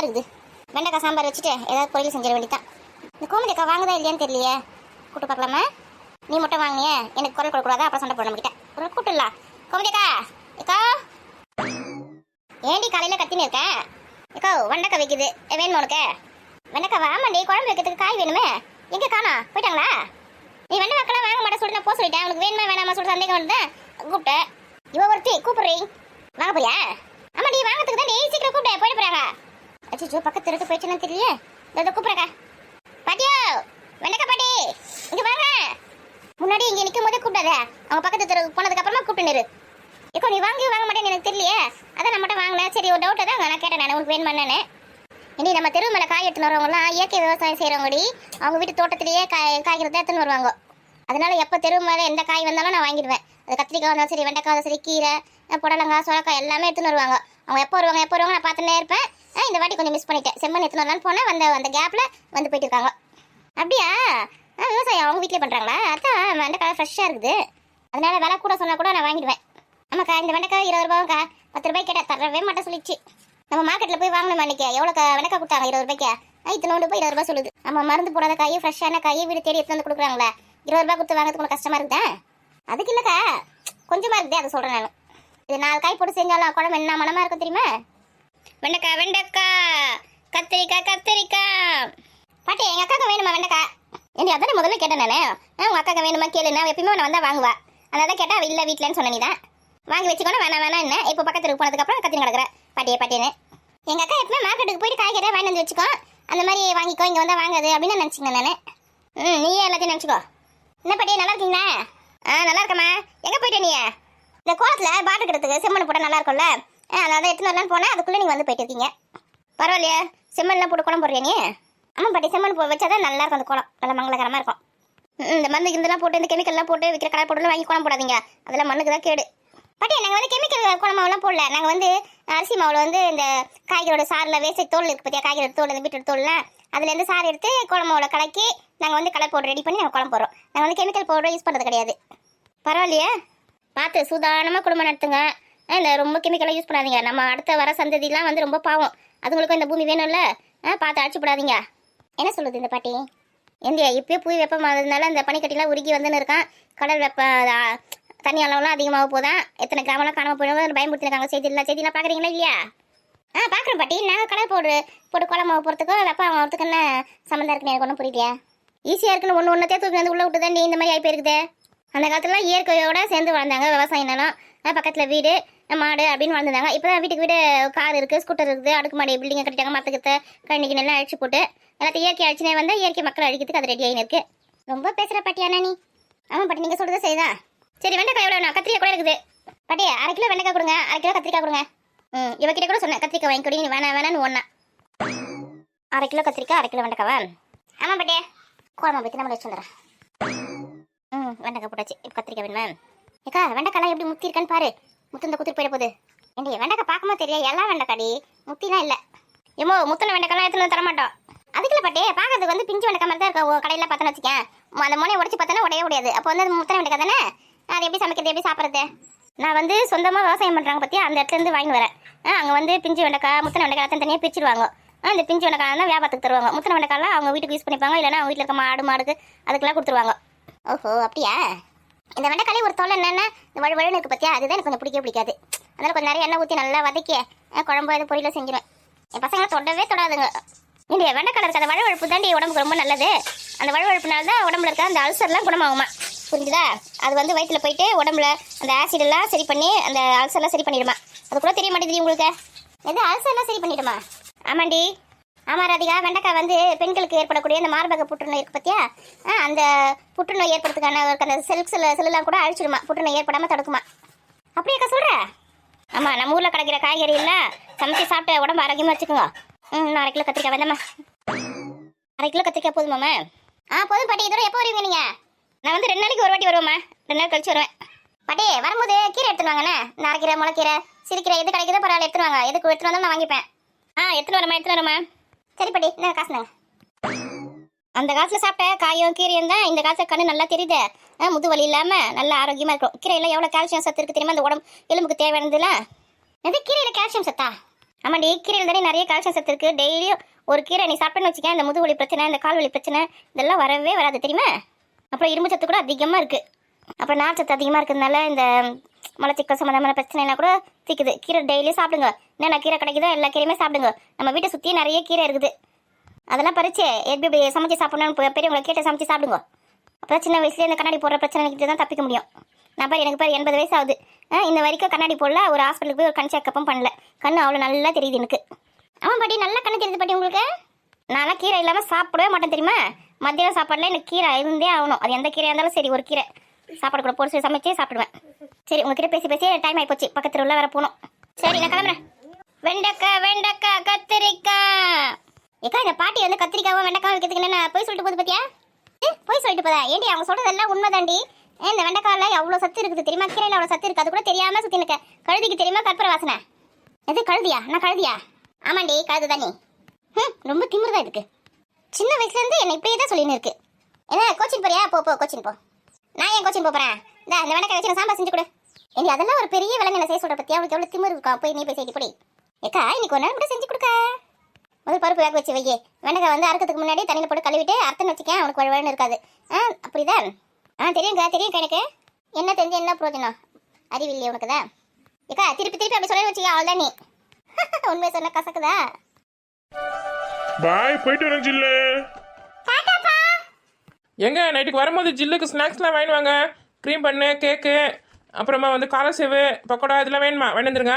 பசியாக இருக்குது. வெண்டைக்காய் சாம்பார் வச்சுட்டு ஏதாவது பொரியல் செஞ்சிட வேண்டியதான் இந்த கோமதி அக்கா வாங்குதா இல்லையான்னு தெரியலையே. கூட்டு பார்க்கலாமா? நீ மட்டும் வாங்கினியே. எனக்கு குரல் கொடுக்கூடாதா அப்புறம் சண்டை போட நம்மகிட்ட. ஒரு கூட்டுலாம் கோமதி அக்கா அக்கா. ஏண்டி காலையில் கத்தின்னு இருக்கேன் அக்கா வெண்டைக்காய் வைக்குது. ஏ, வேணுமா உனக்கு? வெண்டைக்காய் வாமாண்டி குழம்பு வைக்கிறதுக்கு காய் வேணுமே. எங்கே காணா போயிட்டாங்களா? நீ வெண்டைக்காய்லாம் வாங்க மாட்டேன் சொல்லிட்டு நான் போக சொல்லிட்டேன். உனக்கு வேணுமா வேணாமா சொல்லிட்டு சந்தேகம் வந்தேன் கூப்பிட்டேன் இவ ஒருத்தி கூப்பிடுறீ வாங்க போறியா? ஆமாடி வாங்கறதுக்கு தான் நீ சீக்கிரம் கூப்பிட்டேன் போயிட்டு போறாங்க. அச்சோ பக்கத்து தெருக்கு போயிடுச்சுன்னு தெரியல இதோ கூப்பிடுறக்கா பாட்டியோ வெண்டக்கா பாட்டி. இங்க வாங்க. முன்னாடி இங்க நிக்கும் போதே கூப்பிடாத. அவங்க பக்கத்து தெருக்கு போனதுக்கு அப்புறமா கூப்பிட்டு நிறு இப்போ நீ வாங்கி வாங்க மாட்டேன்னு எனக்கு தெரியலையே. அதான் நான் மட்டும் வாங்கினேன் சரி ஒரு டவுட்டை தான் நான் கேட்டேன் நான் உனக்கு வேணும் என்னன்னு இனி நம்ம தெரு மேலே காய் எடுத்துன்னு வரவங்கலாம் இயற்கை விவசாயம் செய்கிறவங்கடி அவங்க வீட்டு தோட்டத்திலேயே காய் காய்கறி தான் எடுத்துன்னு வருவாங்க. அதனால எப்போ தெரு மேலே எந்த காய் வந்தாலும் நான் வாங்கிடுவேன். அது கத்திரிக்காய் வந்தாலும் சரி வெண்டைக்காய் இருந்தாலும் சரி கீரை புடலங்காய் சுரக்காய் எல்லாமே எடுத்துன்னு வருவாங்க. அவங்க எப்போ வருவாங்க எப்போ வருவாங்க நான் பார்த்துட்டே இருப்பேன். இந்த வாட்டி கொஞ்சம் மிஸ் பண்ணிட்டேன். செம்மண் எத்தனை வரலான்னு போனேன். வந்த அந்த கேப்பில் வந்து போயிட்டு இருக்காங்க அப்படியா? ஆ விவசாயம் அவங்க வீட்டிலே பண்ணுறாங்களா அதான் வெண்டைக்காய் ஃப்ரெஷ்ஷாக இருக்குது. அதனால விலை கூட சொன்னால் கூட நான் வாங்கிடுவேன். ஆமாக்கா இந்த வெண்டைக்காய் இருபது ரூபாய்க்கா பத்து ரூபாய் கேட்டால் தரவே மாட்டேன் சொல்லிச்சு. நம்ம மார்க்கெட்டில் போய் வாங்கணும் அன்றைக்கி எவ்வளோ வெண்டைக்காய் கொடுத்தாங்க இருபது ரூபாய்க்கு? இத்தனோண்டு போய் இருபது ரூபா சொல்லுது. நம்ம மருந்து போடாத காய் ஃப்ரெஷ்ஷான காய் வீடு தேடி எடுத்து வந்து கொடுக்குறாங்களே. இருபது ரூபாய் கொடுத்து வாங்குறது உங்களுக்கு கஷ்டமா இருக்குதா? அதுக்கு இல்லைக்கா கொஞ்சமாக இருக்குதே அதை சொல்கிறேன் நான். இது நாலு காய் போட்டு செஞ்சாலும் குழம்பு என்ன மனமாக இருக்கும் தெரியுமா? வெண்டைக்காய் வெண்டைக்காய் கத்திரிக்காய் கத்திரிக்காய் பாட்டி எங்க அக்காக்கு வேணுமா வெண்டைக்காய் என்னை அதானே முதல்ல கேட்டேன் நானே. ஆ, உங்க அக்காக்கு வேணுமா கேளு. நான் எப்பயுமே உன்னை வந்தால் வாங்குவா. அதான் கேட்டால் அவ இல்ல வீட்லன்னு சொன்ன நீதான். வாங்கி வச்சுக்கோனா வேணாம் வேணாம் என்ன? இப்போ பக்கத்துக்கு போனதுக்கப்புறம் கத்திரி கிடக்குற பாட்டியே பாட்டின்னு எங்க அக்கா எப்பவுமே மார்க்கெட்டுக்கு போயிட்டு காய்கறி வாங்கி வந்து வச்சுக்கோ. அந்த மாதிரி வாங்கிக்கோ இங்க வந்தால் வாங்காது அப்படின்னு நினைச்சிங்க நானு. ம் நீயே எல்லாத்தையும் நினச்சிக்கோ. என்ன பாட்டியே நல்லா இருக்கீங்களா? ஆ நல்லா இருக்கம்மா. எங்க போயிட்டே நீ? இந்த கோலத்தில் பாட்டு கிடத்துக்கு செம்மண் போட்டா நல்லா இருக்கும்ல? அதான் எடுத்துன்னு வரலான்னு போனேன். அதுக்குள்ள நீங்க வந்து போயிட்டு இருக்கீங்க பரவாயில்லையே. செம்மண்லாம் போட்டு குளம் போடுறியா நீ? ஆமா பாட்டி செம்மண் போ வச்சாதான் நல்லா இருக்கும் அந்த குளம் நல்லா மங்களகரமா இருக்கும். இந்த மருந்து இதெல்லாம் போட்டு இந்த கெமிக்கல்லாம் போட்டு விற்கிற கடை போட்டு வாங்கி குளம் போடாதீங்க. அதெல்லாம் மண்ணுக்கு தான் கேடு. பாட்டி நாங்கள் வந்து கெமிக்கல் குழம்புலாம் போடல. நாங்கள் வந்து அரிசி மாவில் வந்து இந்த காய்கறியோட சாரில் வேஸ்ட் தோல் இருக்கு பார்த்தியா காய்கறி தோல் இந்த பீட்ரூட் தோல்லாம் அதுலேருந்து சாறு எடுத்து குழம்போட கலக்கி நாங்கள் வந்து கலர் பவுடர் ரெடி பண்ணி நாங்கள் குழம்பு போடுறோம். நாங்கள் வந்து கெமிக்கல் பவுடர் யூஸ் பண்ணுறது கிடையாது. பரவாயில்லையே. பார்த்து சூதானமாக குடும்பம் நடத்துங்க. இந்த ரொம்ப கெமிக்கலாக யூஸ் பண்ணாதீங்க. நம்ம அடுத்த வர சந்ததிலாம் வந்து ரொம்ப பாவம். அதுங்களுக்கும் இந்த பூமி வேணும்ல? ஆ பார்த்து அடிச்சு போடாதீங்க. என்ன சொல்லுது இந்த பாட்டி? இந்தியா இப்பயே புய் வெப்பமானதுனால அந்த பனிக்கட்டிலாம் உருகி வந்துன்னு இருக்கான். கடல் வெப்ப தண்ணி அளவுலாம் அதிகமாக போதான் எத்தனை கிராமம்லாம் காணாமல் போயிடும்? பயன்படுத்திருக்காங்க செய்தியில் செய்திலாம் பார்க்குறீங்களா இல்லையா? ஆ பார்க்குறேன் பாட்டி. நாங்கள் கடல் போடு போட்டு குழம்பு போகிறதுக்கும் வெப்பம் ஆகிறதுக்கு என்ன சம்மந்தம் இருக்குன்னு எனக்கு ஒன்றும் புரியலையா. ஈஸியாக இருக்குன்னு ஒன்று ஒன்றத்தே தூக்கி வந்து உள்ளே விட்டு தான் நீ இந்த மாதிரி ஆகி போயிருக்குது. அந்த காலத்துலலாம் இயற்கையோடு சேர்ந்து வளர்ந்தாங்க விவசாயம் என்னென்னா பக்கத்தில் வீடு மாடு அப்படின்னு வாழ்ந்துருந்தாங்க இப்போ வீட்டுக்கு வீடு கார் இருக்குது. ஸ்கூட்டர் இருக்குது அடுக்குமாடி பில்டிங்கை கட்டிட்டாங்க. மரத்துக்கு கண்ணிக்கு நல்லா அழிச்சு போட்டு எல்லாத்தையும் இயற்கை அழிச்சுனே வந்து இயற்கை மக்கள் அழிக்கிறதுக்கு அது ரெடி ஆகின்னு ரொம்ப பேசுகிற பாட்டியானா நீ. ஆமாம் பாட்டி நீங்கள் சொல்றது செய்தா சரி வெண்டைக்காய் எவ்வளோ வேணும் கத்திரிக்காய் கூட இருக்குது. பாட்டி அரை கிலோ வெண்டைக்காய் கொடுங்க. அரை கிலோ கத்திரிக்காய் கொடுங்க. ம் இவகிட்ட கூட சொன்னேன். கத்திரிக்காய் வாங்கி கொடுங்க வேணாம் வேணான்னு ஒன்றா அரை கிலோ கத்திரிக்காய் அரை கிலோ வெண்டைக்காவா? ஆமாம் பாட்டி. குழம்பு பற்றி நம்ம வச்சு வந்துடுறேன். ம் வெண்டைக்காய் போட்டாச்சு. இப்போ கத்திரிக்காய் வேணுமா? ஏக்கா வெண்டைக்காய்லாம் எப்படி முத்தி இருக்கான்னு பாரு. முத்து இந்த குத்திரி போயிட போகுது. ஏண்டி வெண்டக்காய் பார்க்கமா தெரியா எல்லா வெண்டைக்காடி. முத்திலாம் இல்லை. ஏமோ முத்தின வெண்டைக்காய்லாம் எடுத்துன்னு வந்து தர மாட்டோம் அதுக்குள்ள பாட்டே பார்க்கறதுக்கு வந்து பிஞ்சு வெண்டைக்காய் மாதிரி தான் இருக்கும். கடையில் பார்த்தோன்னு வச்சுக்கேன். அந்த முனையை உடச்சி பார்த்தோன்னா உடைய முடியாது. அப்போ வந்து அது முத்தின வெண்டைக்காய் தானே? அது எப்படி சமைக்கிறது எப்படி சாப்பிட்றது? நான் வந்து சொந்தமாக விவசாயம் பண்ணுறாங்க பற்றி அந்த இடத்துல இருந்து வாங்கி வரேன். அங்கே வந்து பிஞ்சு வெண்டைக்காய் முத்தின வெண்டைக்காய் தனி தனியாக பிரிச்சிருவாங்க. ஆ, இந்த பிஞ்சு வெண்டைக்காய் தான் வியாபாரத்துக்கு தருவாங்க. முத்தின வெண்டைக்காய்லாம் அவங்க வீட்டுக்கு யூஸ் பண்ணிப்பாங்க. இல்லைன்னா அவங்க வீட்டில் இருக்க மாடு மாடுக்கு அதுக்கெல்லாம் கொடுத்துருவாங்க. ஓஹோ அப்படியா? இந்த வெண்டைக்காலே ஒரு தோலை என்னென்ன? இந்த வழு வழுன்னு இருக்கு அதுதான் எனக்கு கொஞ்சம் பிடிக்கவே பிடிக்காது. அதனால் கொஞ்சம் நிறைய எண்ணெய் ஊற்றி நல்லா வதக்கி குழம்பு எது பொரியல செஞ்சிருவேன். என் பசங்களை தொடவே தொடாதுங்க. இந்த வெண்டைக்கால இருக்க அந்த வழுவழுப்பு தாண்டி உடம்புக்கு ரொம்ப நல்லது. அந்த வழுவழுப்புனால தான் உடம்புல இருக்க அந்த அல்சர்லாம் குணமாகுமா? புரிஞ்சுதா? அது வந்து வயிற்றுல போயிட்டு உடம்புல அந்த ஆசிடெல்லாம் சரி பண்ணி அந்த அல்சர்லாம் சரி பண்ணிடுமா? அது கூட தெரிய மாட்டேங்குது உங்களுக்கு? எது அல்சர்லாம் சரி பண்ணிடுமா? ஆமாண்டி. ஆமாம் ராதிகா. வெண்டைக்காய் வந்து பெண்களுக்கு ஏற்படக்கூடிய அந்த மார்பக புற்றுநோய் இருக்கு பத்தியா? ஆ, அந்த புற்றுநோய் ஏற்படுறதுக்கான ஒரு அந்த செல் செல் செல்லாம் கூட அழிச்சிடுமா. புற்றுநோய் ஏற்படாம தடுக்குமா. அப்படியாக்கா சொல்கிற ஆமாம் நம்ம ஊரில் கிடைக்கிற காய்கறி இல்லை சமைச்சு சாப்பிட்டு உடம்பு ஆரோக்கியமாக வச்சுக்கோங்க. ம் அரை கிலோ கத்திரிக்காய் வேண்டாமா அரை கிலோ கத்திரிக்காய் போதுமாம்மா ஆ போதும் பாட்டி. இதோட எப்போ வருவீங்க நீங்கள் நான் வந்து ரெண்டு நாளைக்கு ஒரு வாட்டி வருவேம்மா. ரெண்டு நாள் கழிச்சு வருவேன். பாட்டி வரும்போது கீரை எடுத்துட்டு வாங்கண்ணே இந்த அரைக்கீரை முளைக்கீரை சிறுக்கீரை எது கிடைக்குதோ பரவாயில்ல எடுத்துருவாங்க எதுக்கு எடுத்துகிட்டு வந்தாலும் நான் வாங்கிப்பேன். ஆ எடுத்துட்டு வரமா எடுத்துட்டு வரமா சரி பாட்டி என்ன அந்த காலத்துல சாப்பிட்ட காயும் கீரையும் தான் இந்த காலத்துல கண்ணு நல்லா தெரியுது. ஆ, முது வலி இல்லாம நல்லா ஆரோக்கியமா இருக்கும். கீரையெல்லாம் எவ்வளவு கால்சியம் சத்து இருக்கு தெரியுமா? அந்த உடம்பு எலும்புக்கு தேவையானதுலாம் எது கீரையில கால்சியம் சத்தா? ஆமாண்டி கீரையில் தானே நிறைய கால்சியம் சத்து இருக்கு. டெய்லியும் ஒரு கீரை நீ சாப்பிட்டேன்னு வச்சுக்க இந்த முது வலி பிரச்சனை இந்த கால் வலி பிரச்சனை இதெல்லாம் வரவே வராது தெரியுமா? அப்புறம் இரும்பு சத்து கூட அதிகமாக இருக்கு. அப்புறம் நார் சத்து அதிகமாக இருக்கிறதுனால இந்த மலச்சிக்கல் சம்மந்தமான பிரச்சனைலாம் கூட தீக்குது. கீரை டெய்லியும் சாப்பிடுங்க. என்னென்ன கீரை கிடைக்குதோ எல்லா கீரையுமே சாப்பிடுங்க. நம்ம வீட்டை சுற்றி நிறைய கீரை இருக்குது. அதெல்லாம் பறிச்சு எப்படி இப்படி சமைச்சு சாப்பிடணும்னு பெரியவங்களை கேட்டு சமைச்சு சாப்பிடுங்க. அப்போ சின்ன வயசுலேயே இந்த கண்ணாடி போடுற பிரச்சனைக்கு தான் தப்பிக்க முடியும். நான் பாரு எனக்கு பேர் எண்பது வயசு ஆகுது. ஆ, இந்த வரைக்கும் கண்ணாடி போடல ஒரு ஹாஸ்பிட்டலுக்கு போய் ஒரு கண் செக்கப்பும் பண்ணல. கண்ணு அவ்வளோ நல்லா தெரியுது எனக்கு. ஆமாம் பாட்டி நல்லா கண்ணு தெரியுது பாட்டி உங்களுக்கு? நான்லாம் கீரை இல்லாமல் சாப்பிடவே மாட்டேன் தெரியுமா? மதியம் சாப்பாடுல எனக்கு கீரை இருந்தே ஆகணும். அது எந்த கீரையாக இருந்தாலும் சரி ஒரு கீரை. சாப்பாடு கூட போட்டு சமைச்சே சாப்பிடுவேன். சரி உங்ககிட்ட பேசி பேசி டைம் ஆகிப்போச்சு பக்கத்தில் உள்ள வர போகணும். சரி நான் கிளம்புறேன். வெண்டைக்காய் வெண்டைக்காய் கத்திரிக்காய். ஏக்கா இந்த பாட்டி வந்து கத்திரிக்காவும் வெண்டைக்காவும் வைக்கிறதுக்கு என்ன போய் சொல்லிட்டு போகுது பாத்தியா? ஏ, போய் சொல்லிட்டு போதா? ஏண்டி அவங்க சொல்கிறதெல்லாம் உண்மைதாண்டி? ஏன் இந்த வெண்டைக்காயில எவ்வளோ சத்து இருக்குது தெரியுமா? கீரையில் அவ்வளோ சத்து இருக்குது. அது கூட தெரியாமல் சுற்றி நிற்க கழுதிக்கு தெரியுமா? கற்பூர வாசனை. எது கழுதியா? நான் கழுதியா? ஆமாண்டி கழுது தானே ரொம்ப திமிர்தான் இதுக்கு. சின்ன வயசுலேருந்து என்னை என்ன தான் சொல்லின்னு இருக்கு. என்ன கோச்சிங் போறியா? போ போ கோச்சிங் போ. நான் ஏன் கோச்சிங் போகிறேன் இந்த அந்த வெண்டைக்காய் வச்சு நான் சாம்பார் செஞ்சு கொடு. ஏண்டி அதெல்லாம் ஒரு பெரிய விலங்கு என்ன செய்ய சொல்கிற பற்றி அவளுக்கு எவ்வளோ திமிரு இருக்கா? போய் நீ போய் செய்தி போடி ஏக்கா இன்னைக்கு ஒரு நாள் கூட செஞ்சு கொடுக்க. முதல் பருப்பு வேக வச்சு வையே. வெண்டைக்காய் வந்து அறுக்கிறதுக்கு முன்னாடி தண்ணியில் போட்டு கழுவிட்டு அர்த்தம் வச்சுக்கேன் அவனுக்கு வழி இருக்காது. ஆ அப்படிதா ஆ தெரியுங்க தெரியும் எனக்கு. என்ன தெரிஞ்சு என்ன பிரயோஜனம்? அறிவில்லையே உனக்கு தான். ஏக்கா திருப்பி திருப்பி அப்படி சொல்லி வச்சுக்க அவள் நீ உண்மையை சொன்ன கசக்குதா? பாய் போயிட்டு வரேன் எங்க நைட்டுக்கு வரும்போது ஜில்லுக்கு ஸ்நாக்ஸ்லாம் வாங்கி வாங்க. க்ரீம் பண்ணு கேக்கு அப்புறமா வந்து காலை சேவு பக்கோடா இதெல்லாம் வேணுமா? வந்துருங்க.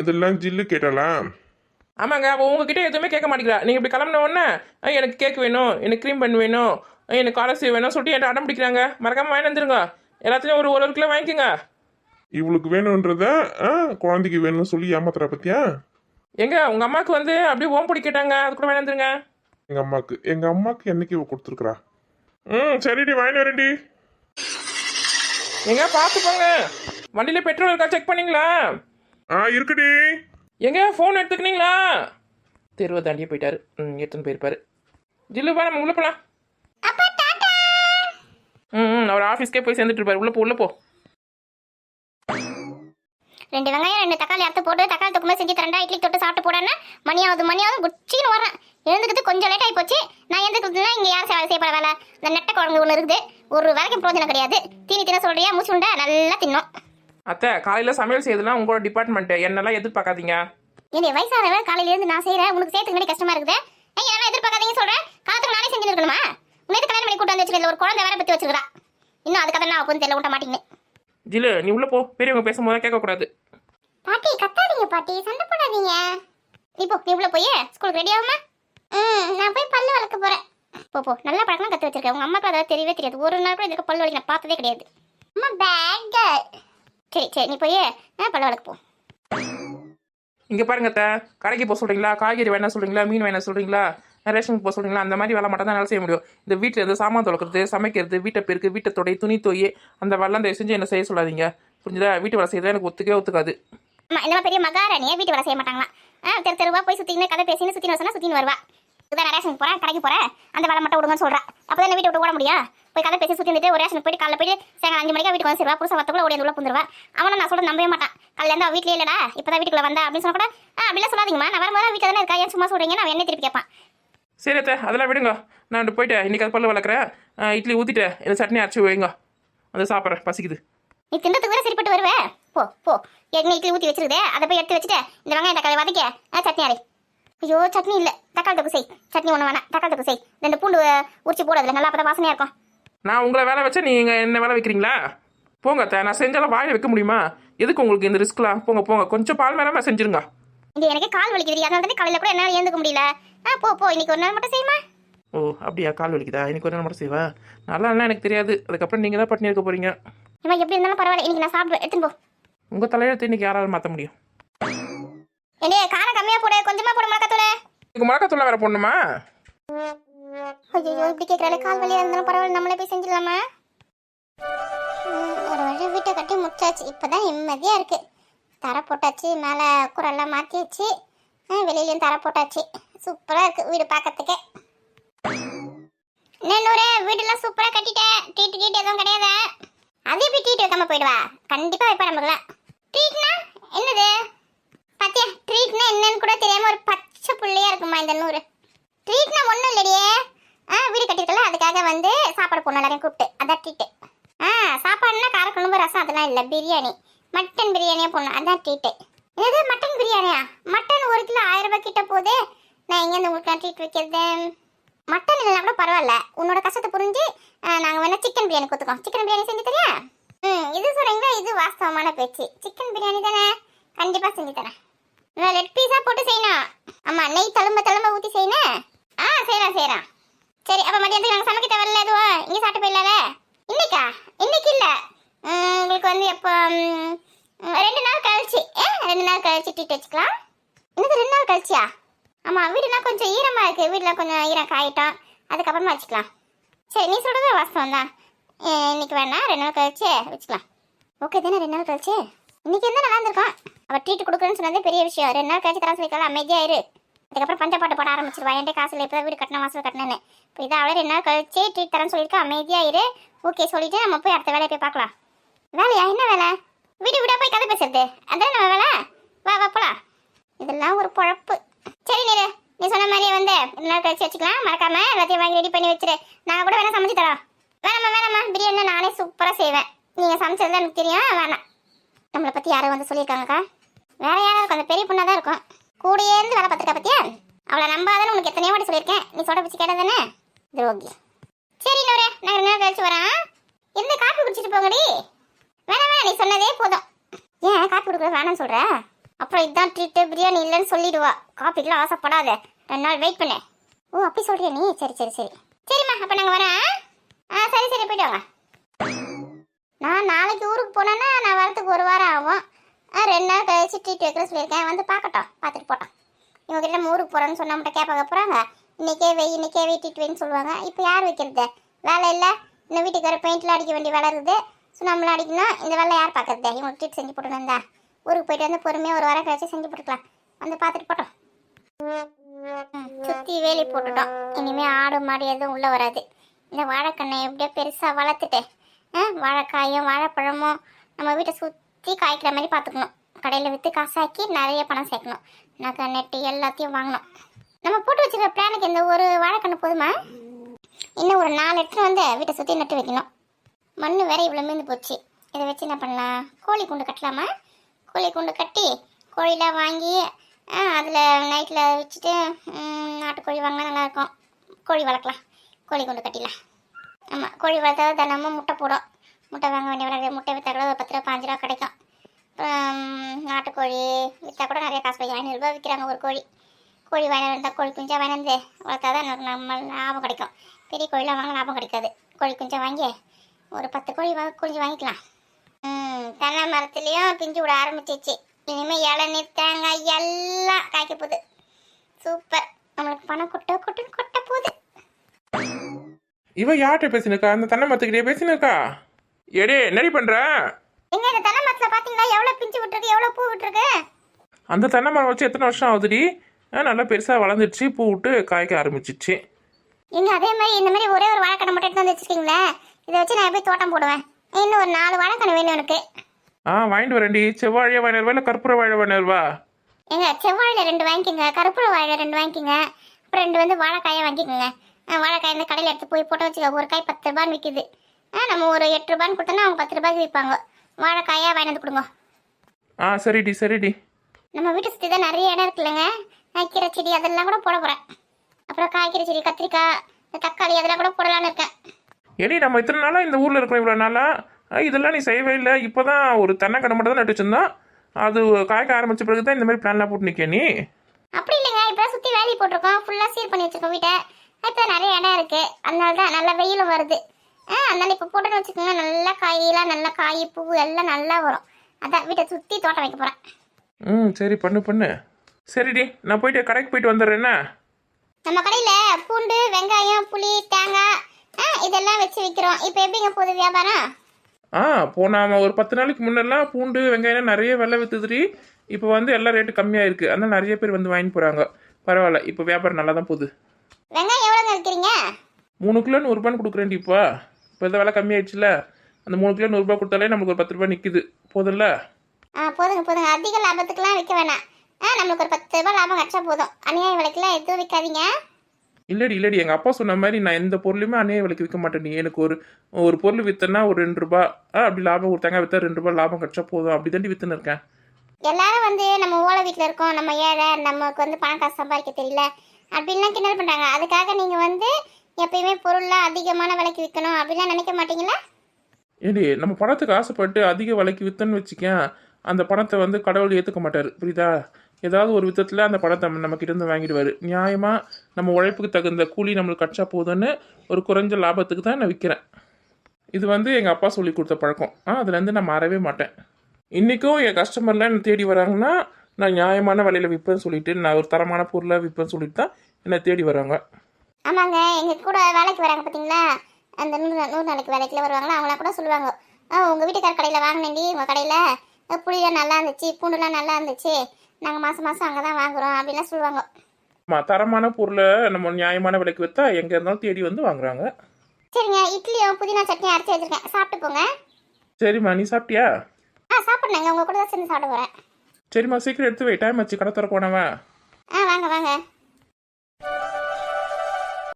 இதெல்லாம் ஜில்லு கேட்டாளா? ஆமாங்க அவ உங்ககிட்ட எதுவுமே கேட்க மாட்டேங்கிறா. நீங்கள் இப்படி கிளம்பின உடனே "ஐய், எனக்கு கேக் வேணும் எனக்கு க்ரீம் பண்ணு வேணும் "ஐய், எனக்கு காலை சேவு வேணும் சொல்லிட்டு என்கிட்ட அடம் பிடிக்கிறாங்க. மறக்காம வாங்கி வந்துருங்க. எல்லாத்தையும் ஒரு ஒரு ஒரு கிலோ வாங்கிக்கோங்க. இவளுக்கு வேணுன்றத குழந்தைக்கு வேணும்னு சொல்லி ஏமாத்துறா பத்தியா? எங்க உங்க அம்மாவுக்கு வந்து அப்படியே ஓம் பொடி கேட்டாங்க. அது கூட வேணாம் வந்துருங்க. எங்க அம்மாக்கு எங்க அம்மாக்கு என்னைக்கு இவ கொடுத்துருக்கா ம் சரிடி வாங்கி வரேன்டி. எங்க பார்த்து போங்க வண்டியில பெட்ரோல் இருக்கா செக் பண்ணீங்களா? ஆ இருக்குடி. எங்க ஃபோன் எடுத்துக்கினீங்களா? தெருவை தாண்டியே போயிட்டாரு. ம் எடுத்துன்னு போயிருப்பாரு. ஜில்லுப்பா நம்ம உள்ள போலாம். அப்பா டாட்டா ம் அவர் ஆஃபீஸ்க்கே போய் சேர்ந்துட்டு இருப்பாரு. உள்ள போ உள்ள போ. ரெண்டு வெங்காயம் ரெண்டு தக்காளி அறுத்து போட்டு தக்காளி தொக்குமே செஞ்சு தரேன்டா. இட்லி தொட்டு சாப்பிட்டு போடானே மணியாவது மணியாவது குச்சின்னு வரேன் எழுந்துக்கிட்டு கொஞ்சம் லேட் ஆகி போச்சு. நான் எழுந்துக்கிறதுனா இங்கே யார் வேலை செய்யப்பட வேலை. இந்த நெட்டை குழம்பு ஒன்று இருக்குது. ஒரு வேலைக்கும் பிரோஜனம் கிடையாது. தீனி தின சொல்றியா? மூச்சு உண்டா நல்லா தின்னும். அத்தை காலையில் சமையல் செய்யறதுலாம் உங்களோட டிபார்ட்மெண்ட் என்னெல்லாம் எதிர்பார்க்காதீங்க. என்னுடைய வயசானவன் காலையில இருந்து நான் செய்யறேன் உனக்கு சேர்த்துக்கு முன்னாடி கஷ்டமா இருக்குது. ஏன் என்ன எதிர்பார்க்காதீங்கன்னு சொல்றேன் காலத்துக்கு நானே செஞ்சு இருக்கணுமா உனக்கு கல்யாணம் பண்ணி கூட்டு வந்து வச்சுக்கல ஒரு குழந்தை வேற பத்தி வச்சிருக்கா. இன்னும் அதுக்கு நான் கொஞ்சம் தெரியல விட்ட மாட்டீங்க ஜில்லு நீ உள்ள போ. பெரியவங்க பேசும்போது கேட்கக்கூடாது. பாட்டி கத்தாதீங்க பாட்டி. சண்டை போடாதீங்க. நீ போ நீ உள்ள போய் ஸ்கூலுக்கு ரெடி ஆகுமா? ம் நான் போய் பல்லு வளர்க்க போறேன். போ போ. நல்ல பழக்கம் கத்து வச்சிருக்கேன் உங்க அம்மாக்கு அதாவது தெரியவே தெரியாது. ஒரு நாள் கூட இதுக்கு பல்லு வலிக்க நான் பார்த்ததே கிடையாது. அம்மா பேக் சரி சரி. நீ போய் ஆ, பல்லு வளர்க்க போ. இங்கே பாருங்க அத்தை. கடைக்கு போக சொல்கிறீங்களா காய்கறி வேணா சொல்கிறீங்களா மீன் வேணா சொல்கிறீங்களா ரேஷனுக்கு போக சொல்கிறீங்களா அந்த மாதிரி வேலை மட்டும் தான் என்னால் செய்ய முடியும். இந்த வீட்டில் இருந்து சாமான் தொலைக்கிறது சமைக்கிறது வீட்டை பெருக்கு வீட்டை தொடை துணி தொய் அந்த வேலைலாம் தயவு செஞ்சு என்ன செய்ய சொல்லாதீங்க. புரிஞ்சுதா? வீட்டு வேலை செய்யறது எனக்கு ஒத்துக்கவே ஒத்துக்காது. அம்மா இந்த பெரிய மகாராணியை வீட்டு வேலை செய்ய மாட்டாங்களா ஆ தெரு தெருவா போய் சுத்தின்னு கதை பேசின்னு சுத்தின்னு சொன்னா சுத்தின்னு வருவா. இதுதான் ரேஷனுக்கு போறேன்? கடைக்கு போறேன் அந்த வேலை மட்டும் விடுங்கன்னு சொல்றா. அப்பதான் வீட்டை விட்டு ஓட முடியும் போய் கதை பேசி சுத்தி வந்துட்டு ஒரு ரேஷனுக்கு போயிட்டு காலைல போயிட்டு சாயங்காலம் அஞ்சு மணிக்கு வீட்டுக்கு வந்து சேருவா. புருஷன் வரத்துக்குள்ள ஓடி வந்து உள்ள புந்துருவா. அவனை நான் சொல்றது நம்பவே மாட்டான். காலையில இருந்து அவ வீட்லயே இல்லடா இப்பதான் வீட்டுக்குள்ள வந்தா அப்படின்னு சொன்னா கூட ஆ அப்படிலாம் சொல்லாதீங்கம்மா. நான் வரும்போது வீட்டில் தானே இருக்கா? ஏன் சும்மா சொல்றீங்க? நான் என்ன திருப்பி கேட்பான். சரி அத்தை அதெல்லாம் விடுங்க. நான் போயிட்டு இன்னைக்கு அது பல்லு வளர்க்குறேன். இட்லி ஊற்றிட்டு இந்த சட்னி அரைச்சி வைங்க. வந்து சாப்பிட்றேன். பசிக்குது. நீ திண்டத்துக்கு வேற சரிப்பட்டு வருவே. போ போ. ஏற்கனவே இட்லி ஊற்றி வச்சிருக்குதே. அதை போய் எடுத்து வச்சுட்டு இந்த வெங்காயம் தக்காளி வதக்க சட்னி அரை. ஐயோ சட்னி இல்லை. தக்காளி தொக்கு செய். சட்னி ஒன்று வேணாம். தக்காளி தொக்கு செய். ரெண்டு பூண்டு உரிச்சு போடு அதில். நல்லா அப்போ வாசனையாக இருக்கும். நான் உங்களை வேலை வச்சா நீங்கள் என்ன வேலை வைக்கிறீங்களா? போங்க அத்தை. நான் செஞ்சாலும் வாயை வைக்க முடியுமா? எதுக்கு உங்களுக்கு இந்த ரிஸ்க்லாம் போங்க போங்க. கொஞ்சம் பால் மேலே செஞ்சிருங்க. இது எனக்கு கால் வலிக்குது அதனால தானே காலையில் கூட என்னால் ஏந்துக்க முடியல. ஆ போ போ. இன்னைக்கு ஒரு நாள் மட்டும் செய்யுமா ஓ அப்படியா? கால் வலிக்குதா? இன்னைக்கு ஒரு நாள் மட்டும் செய்வா? நல்லா இல்லை எனக்கு தெரியாது. அதுக்கப்புறம் நீங்கள் தான் பட்டினி இருக்க போறீங்க. இவன் எப்படி இருந்தாலும் பரவாயில்ல. இன்னைக்கு நான் சாப்பிடுவேன். எடுத்துன்னு போ. உங்கள் தலையெழுத்து இன்னைக்கு யாராலும் மாற்ற முடியும்? என்னே காரம் கம்மியாக போடு கொஞ்சமாக போடு மிளகாத்தூள். இதுக்கு மிளகாத்தூள் வேற போடணுமா? ஐயோ இப்படி கேட்குறாரு கால் வலியாக இருந்தாலும் பரவாயில்ல நம்மளே போய் செஞ்சிடலாமா? ஒரு வழி வீட்டை கட்டி முடிச்சாச்சு இப்போதான் நிம்மதியாக இருக்கு. தரை போட்டாச்சு மேலே குரெல்லாம் மாற்றியாச்சு வெளியிலையும் தரை போட்டாச்சு. சூப்பராக இருக்கு வீடு பார்க்கறதுக்கு நூறு வீடெல்லாம் சூப்பராக கட்டிட்டேன் டீட்டு கீட்டு எதுவும் கிடையாது. அது எப்படி டீட்டு வைக்காம போயிடுவா? கண்டிப்பாக வைப்பா நமக்குலாம். ட்ரீட்னா என்னது? பாத்தியா ட்ரீட்னா என்னன்னு கூட தெரியாம ஒரு பச்சை புள்ளையா இருக்குமா இந்த நூறு? ட்ரீட்னா ஒண்ணும் இல்லடியே ஆ வீடு கட்டிருக்கல அதுக்காக வந்து சாப்பாடு போடணும் எல்லாரையும் கூப்பிட்டு. அதான் ட்ரீட்டு ஆ சாப்பாடுனா காரக்குழம்பு ரசம் அதெல்லாம் இல்லை பிரியாணி. மட்டன் பிரியாணியா போடணும் அதான் ட்ரீட்டு என்னது மட்டன் பிரியாணியா? மட்டன் ஒரு கிலோ ஆயிரம் ரூபாய் கிட்ட போகுது. நான் எங்கேருந்து உங்களுக்கு ட்ரீட் வைக்கிறது? மட்டன் இல்லைனா கூட பரவாயில்ல. உன்னோட கஷ்டத்தை புரிஞ்சு நாங்கள் வேணா சிக்கன் பிரியாணி கொடுத்துக்கோம். சிக்கன் பிரியாணி செஞ்சு தரியா? ம் இது சொல்றீங்க இது வாஸ்தவமான பேச்சு. சிக்கன் பிரியாணி தானே? கண்டிப்பாக செஞ்சு தரேன். லெட் பீஸா போட்டு செய்யணும். ஆமா நெய் தழும்ப தழும்ப ஊற்றி செய்யணும். ஆ செய்யலாம் செய்யலாம். சரி அப்போ மதியத்துக்கு நாங்கள் சமைக்க தேவையில்ல எதுவும் இங்க சாப்பிட்டு போயிடல இன்னைக்கா? இன்னைக்கு இல்லை. உங்களுக்கு வந்து எப்போ ரெண்டு நாள் கழிச்சு. ரெண்டு நாள் கழிச்சு ட்ரீட் வச்சுக்கலாம். இன்னும் ரெண்டு நாள் கழிச்சியா? ஆமா வீடுலாம் கொஞ்சம் ஈரமா இருக்கு. வீடுல கொஞ்சம் ஈரம் காயிட்டோம். அதுக்கப்புறமா வச்சுக்கலாம். சரி நீ சொல்றது வாஸ்தவம் தான் இன்னைக்கு வேணா ரெண்டு நாள் கழிச்சு வச்சுக்கலாம். ஓகே தானே ரெண்டு நாள் கழிச்சு? இன்னைக்கு இருந்தா நல்லா இருந்திருக்கும். அவ ட்ரீட் கொடுக்குறேன்னு சொன்னது பெரிய விஷயம். ரெண்டு நாள் கழிச்சு தரேன் சொல்லிக்கலாம் அமைதியாயிரு. அதுக்கப்புறம் பஞ்ச பாட்டு போட ஆரம்பிச்சிருவா. என்கிட்ட காசு இல்லை இப்போ வீடு கட்டின வாசல் கட்டினேன்னு இப்போ இதை அவளை ரெண்டு நாள் கழிச்சு ட்ரீட் தரேன்னு சொல்லியிருக்கா. அமைதியாயிரு. ஓகே சொல்லிட்டு நம்ம போய் அடுத்த வேலையை போய் பார்க்கலாம். வேலையா? என்ன வேலை? வீடு வீடா போய் கதை பேசுறது. அதான் நம்ம வேலை? வா வா போலாம். இதெல்லாம் ஒரு பொழப்பு. சரி நீரு நீ சொன்ன மாதிரியே வந்து ரெண்டு நாள் கழிச்சு வச்சுக்கலாம். மறக்காம எல்லாத்தையும் வாங்கி ரெடி பண்ணி வச்சிரு. நான் கூட வேணா சமைச்சு தரோம் வேணாம்மா வேணாம்மா. பிரியாணி நானே சூப்பராக செய்வேன். நீங்கள் சமைச்சது தான் எனக்கு தெரியும். வேணாம். நம்மளை பற்றி யாரோ வந்து சொல்லியிருக்காங்கக்கா? வேற யாரும் இருக்கும். அந்த பெரிய பொண்ணாக தான் இருக்கும். கூடயே இருந்து வேலை பார்த்துருக்கா பத்தியா? அவளை நம்பாதான்னு உனக்கு எத்தனையோ வாட்டி சொல்லியிருக்கேன். நீ சொல்ற பிச்சு கேட்டதானே துரோகி. சரி நூறு நான் ரெண்டு நாள் கழிச்சு வரேன். இருந்து காப்பி குடிச்சிட்டு போங்கடி. வேணாம் வேணாம் நீ சொன்னதே போதும். ஏன் காப்பி கொடுக்குற வேணாம்னு சொல்ற? அப்புறம் இதுதான் ட்ரீட்டு பிரியாணி இல்லைன்னு சொல்லிடுவா. காஃபிக்கெலாம் ஆசைப்படாத. ரெண்டு நாள் வெயிட் பண்ணு. ஓ அப்படி சொல்றியா நீ? சரி சரி சரி. சரிம்மா அப்போ நாங்கள் வரோம் ஆ சரி சரி போயிட்டு வாங்க. நான் நாளைக்கு ஊருக்கு போனேன்னா நான் வரத்துக்கு ஒரு வாரம் ஆகும். ரெண்டு நாள் கழிச்சு ட்ரீட் வைக்கிற சொல்லியிருக்கேன் வந்து பார்க்கட்டும். பார்த்துட்டு போட்டோம் இவங்க கிட்ட நம்ம ஊருக்கு போகிறேன்னு சொன்ன மட்டும் கேட்பாங்க போகிறாங்க இன்னைக்கே வெய் இன்னைக்கே வெய் ட்ரீட் வைன்னு சொல்லுவாங்க. இப்போ யார் வைக்கிறது? வேலை இல்லை? இன்னும் வீட்டுக்கு வர பெயிண்ட்லாம் அடிக்க வேண்டிய வேலை இருக்குது. சுண்ணாம்புலாம் அடிக்கணும். இந்த வேலை யார் பார்க்கறது? இவங்களுக்கு ட்ரீட் செஞ்சு போட்டு வந்தா ஊருக்கு போயிட்டு வந்து பொறுமையாக ஒரு வாரம் கழிச்சு செஞ்சு போட்டுக்கலாம். வந்து பார்த்துட்டு போட்டோம் சுற்றி வேலி போட்டுட்டோம். இனிமேல் ஆடு மாடு எதுவும் உள்ளே வராது. இந்த வாழைக்கண்ணை எப்படியோ பெருசாக வளர்த்துட்டு வாழைக்காயும் வாழைப்பழமும் நம்ம வீட்டை சுற்றி காய்க்கிற மாதிரி பார்த்துக்கணும். கடையில் விற்று காசாக்கி நிறைய பணம் சேர்க்கணும். நகை நெட்டு எல்லாத்தையும் வாங்கணும். நம்ம போட்டு வச்சிருக்க பிளானுக்கு இந்த ஒரு வாழைக்கண்ணு போதுமா? இன்னும் ஒரு நாலு இடத்துல வந்து வீட்டை சுற்றி நட்டு வைக்கணும். மண் வேற இவ்வளோ மீந்து போச்சு. இதை வச்சு என்ன பண்ணலாம்? கோழி குண்டு கட்டலாமா? கோழி குண்டு கட்டி கோழிலாம் வாங்கி அதில் நைட்டில் வச்சுட்டு நாட்டுக்கோழி வாங்கினா நல்லாயிருக்கும் கோழி வளர்க்கலாம். கோழி குண்டு கட்டிடலாம். ஆமாம் கோழி வளர்த்தா தினமும் முட்டை போடும். முட்டை வாங்க வேண்டிய விலை முட்டை விற்றா கூட ஒரு பத்து ரூபா பாஞ்சு ரூபா கிடைக்கும். அப்புறம் நாட்டுக்கோழி விற்றா கூட நிறைய காசு போய் ஐநூறுரூபா விற்கிறாங்க ஒரு கோழி. கோழி வாங்கி இருந்தால் கோழி குஞ்சா வாங்கினது வளர்த்தா தான் நம்ம லாபம் கிடைக்கும். பெரிய கோழிலாம் வாங்க லாபம் கிடைக்காது. கோழி குஞ்சா வாங்கி ஒரு பத்து கோழி வாங்க குஞ்சு வாங்கிக்கலாம். தென்னை மரத்துலேயும் பிஞ்சு விட ஆரம்பிச்சிச்சு. இனிமேல் இளநீர் தேங்காய் எல்லாம் காய்க்க போகுது. சூப்பர். நம்மளுக்கு பணம் கொட்ட கொட்டுன்னு கொட்ட போகுது. இவ யார்கிட்ட பேசினுக்கா? அந்த தென்னை மரத்துக்கிட்டே பேசினுக்கா? எடே என்னடி பண்ற? எங்க இந்த தென்னை மரத்தில் பார்த்தீங்களா எவ்வளோ பிஞ்சு விட்டுருக்கு எவ்வளோ பூ விட்டுருக்கு? அந்த தென்னை மரம் வச்சு எத்தனை வருஷம் ஆகுதுடி? நல்லா பெருசாக வளர்ந்துடுச்சு பூ விட்டு காய்க்க ஆரம்பிச்சிச்சு. எங்க அதே மாதிரி இந்த மாதிரி ஒரே ஒரு வாழைக்கடை மட்டும் எடுத்து வந்து வச்சிருக்கீங்களே? இதை வச்சு நான் போய் தோட்டம் போடுவேன். இன்னும் ஒரு நாலு வாழைக்கடை வேணும் எனக்கு. ஆ வாங்கிட்டு வரேன்டி. செவ்வாழையா வாங்கினருவா இல்லை கற்பூர வாழை வாங்கினருவா எங்க செவ்வாழையில் ரெண்டு வாங்கிக்கோங்க. கருப்புல வாழை ரெண்டு வாங்கிக்கோங்க. அப்புறம் ரெண்டு வந்து வாழைக்காயை வாங்கிக்கோங்க. வாழைக்காய் இந்த கடையில் எடுத்து போய் போட்டு வச்சுக்க. ஒரு காய் பத்து ரூபான்னு விற்கிது ஆ நம்ம ஒரு எட்டு ரூபான்னு கொடுத்தோன்னா அவங்க பத்து ரூபாய்க்கு விற்பாங்க வாழைக்காயாக வாங்கி வந்து கொடுங்க. ஆ சரிடி சரிடி. நம்ம வீட்டை சுற்றி தான் நிறைய இடம் இருக்குல்லங்க. கீரை செடி அதெல்லாம் கூட போட போகிறேன் அப்புறம் காய்கறி செடி கத்திரிக்காய் தக்காளி அதெல்லாம் கூட போடலான்னு இருக்கேன். ஏடி நம்ம இத்தனை நாளாக இந்த ஊரில் இருக்கிறோம் இவ்வளோ நாளாக இதெல்லாம் நீ செய்யவே இல்லை. இப்போ தான் ஒரு தென்னை மட்டும் தான் நட்டு வச்சிருந்தோம். அது காய்க்க ஆரம்பிச்ச பிறகு தான் இந்த மாதிரி பிளான்லாம் போட்டு நிற்க நீ? அப்படி இல்லைங்க. இப்போ சுற்றி வேலி போட்டிருக்கோம். ஃபுல்லாக சீர் பண்ணி வச்சிருக்கோம் வீட்டை. இப்போ நிறைய இடம் இருக்குது அதனால தான் நல்ல வெயிலும் வருது. ஆ அதனால இப்போ போட்டோன்னு வச்சுக்கோங்க நல்லா காயெல்லாம் நல்லா காய் பூ எல்லாம் நல்லா வரும். அதான் வீட்டை சுற்றி தோட்டம் வைக்க போகிறேன் ம் சரி பண்ணு பண்ணு. சரிடி நான் போயிட்டு கடைக்கு போயிட்டு வந்துடுறேன்னா நம்ம கடையில் பூண்டு வெங்காயம் புளி தேங்காய் ஆ இதெல்லாம் வச்சு விற்கிறோம் இப்போ எப்படிங்க போகுது வியாபாரம்? ஆ போன ஒரு பத்து நாளைக்கு முன்னெல்லாம் பூண்டு வெங்காயம் நிறைய விலை வித்துதுடி இப்போ வந்து எல்லாம் ரேட்டு கம்மியாக இருக்குது அதனால நிறைய பேர் வந்து வாங்கி போகிறாங்க பரவாயில்ல இப்போ வியாபாரம் நல்லா தான் போகுது. விற்கிறீங்க மூணு கிலோ நூறுரூபான்னு கொடுக்குறேன்டி இப்போ. இப்போ இந்த விலை கம்மியாயிடுச்சுல. அந்த மூணு கிலோ நூறுரூபா கொடுத்தாலே நமக்கு ஒரு பத்து ரூபாய் நிற்கிது போதும்ல? ஆ போதுங்க போதுங்க. அதிக லாபத்துக்குலாம் விற்க வேணாம். ஆ நம்மளுக்கு ஒரு பத்து ரூபாய் லாபம் கிடைச்சா போதும். அநியாய விலைக்கெல்லாம் எதுவும் விற்காதீங்க. இல்லடி இல்லடி. எங்கள் அப்பா சொன்ன மாதிரி நான் எந்த பொருளையுமே அந்நிய விலைக்கு விற்க மாட்டேன் நீ. எனக்கு ஒரு ஒரு பொருள் விற்றனா ஒரு ரெண்டு ரூபா ஆ அப்படி லாபம் தேங்காய் விற்றா ரெண்டு ரூபாய் லாபம் கிடைச்சா போதும். அப்படி தாண்டி விற்றுன்னு இருக்கேன். எல்லாரும் வந்து நம்ம ஓலை வீட்டில் இருக்கோம். நம்ம ஏழை நமக்கு வந்து பணம் காசு சம்பாதிக்க தெரியல. அப்படின்லாம் கிண்டல் பண்ணுறாங்க அதுக்காக நீங்கள் வந்து எப்பயுமே பொருள்லாம் அதிகமான விலைக்கு விற்கணும் அப்படிலாம் நினைக்க மாட்டீங்களா? ஏடி நம்ம பணத்துக்கு ஆசைப்பட்டு அதிக விலைக்கு விற்றுன்னு வச்சுக்கேன் அந்த பணத்தை வந்து கடவுள் ஏற்றுக்க மாட்டார். புரியுதா? ஏதாவது ஒரு விதத்தில் அந்த பணத்தை நம்ம கிட்ட இருந்து வாங்கிடுவார். நியாயமாக நம்ம உழைப்புக்கு தகுந்த கூலி நம்மளுக்கு கட்சா போதும்னு ஒரு குறைஞ்ச லாபத்துக்கு தான் நான் விற்கிறேன் இது வந்து எங்கள் அப்பா சொல்லி கொடுத்த பழக்கம். ஆ அதுலேருந்து நான் மாறவே மாட்டேன். இன்றைக்கும் என் கஸ்டமர்லாம் என்னை தேடி வராங்கன்னா நான் நியாயமான விலையில் விற்பேன்னு சொல்லிட்டு நான் ஒரு தரமான பொருளை விற்பேன்னு சொல்லிட்டு தான் என்னை தேடி வராங்க ஆமாங்க எங்கள் கூட வேலைக்கு வராங்க பார்த்தீங்களா அந்த நூறு நூறு நாளைக்கு வேலைக்குள்ள வருவாங்களா? அவங்களாம் கூட சொல்லுவாங்க. உங்கள் வீட்டுக்கார கடையில் வாங்கினேன்டி உங்கள் கடையில். புளியெல்லாம் நல்லா இருந்துச்சு பூண்டுலாம் நல்லா இருந்துச்சு. நாங்கள் மாதம் மாதம் அங்கே தான் வாங்குறோம் அப்படின்லாம் சொல்லுவாங்க. ஆமாம் தரமான பொருளை நம்ம நியாயமான விலைக்கு விற்றா எங்கே இருந்தாலும் தேடி வந்து வாங்குறாங்க. சரிங்க இட்லியும் புதினா சட்னியும் அரைச்சி வச்சிருக்கேன். சாப்பிட்டு போங்க. சரிம்மா நீ சாப்பிட்டியா? ஆ சாப்பிட்ணுங்க உங்கள் கூட தான் சேர்ந்து சாப்பிட போகிறேன் சரிம்மா சீக்கிரம் எடுத்து வை. டைம் ஆச்சு. கடை திறக்க வேணாவா ஆ வாங்க வாங்க.